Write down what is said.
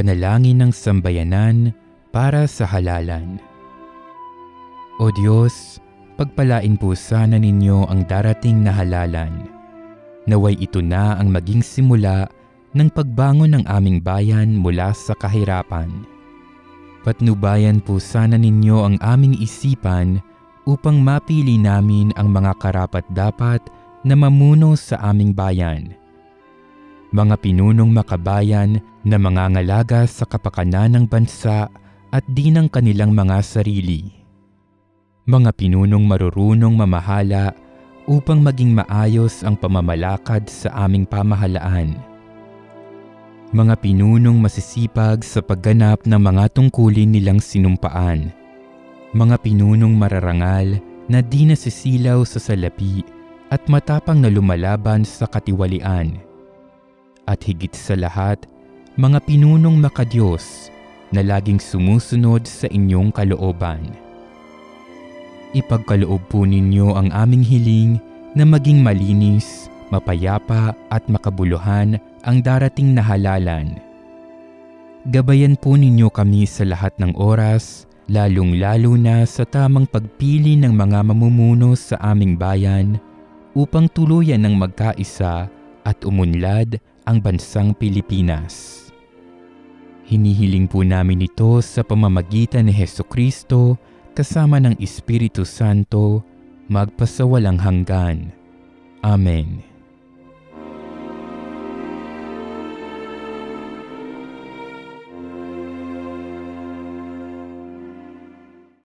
Panalangin ng Sambayanan para sa Halalan O Diyos, pagpalain po sana ninyo ang darating na halalan. Naway ito na ang maging simula ng pagbangon ng aming bayan mula sa kahirapan. Patnubayan po sana ninyo ang aming isipan upang mapili namin ang mga karapat-dapat na mamuno sa aming bayan. Mga pinunong makabayan na mangangalaga sa kapakanan ng bansa at di ng kanilang mga sarili. Mga pinunong marurunong mamahala upang maging maayos ang pamamalakad sa aming pamahalaan. Mga pinunong masisipag sa pagganap ng mga tungkulin nilang sinumpaan. Mga pinunong mararangal na di nasisilaw sa salapi at matapang na lumalaban sa katiwalian. At higit sa lahat, mga pinunong makadiyos na laging sumusunod sa inyong kalooban. Ipagkaloob po ninyo ang aming hiling na maging malinis, mapayapa at makabuluhan ang darating na halalan. Gabayan po ninyo kami sa lahat ng oras, lalong-lalo na sa tamang pagpili ng mga mamumuno sa aming bayan upang tuluyan ng magkaisa at umunlad ang bansang Pilipinas. Hinihiling po namin ito sa pamamagitan ni Heso Kristo kasama ng Espiritu Santo magpasawalang hanggan. Amen.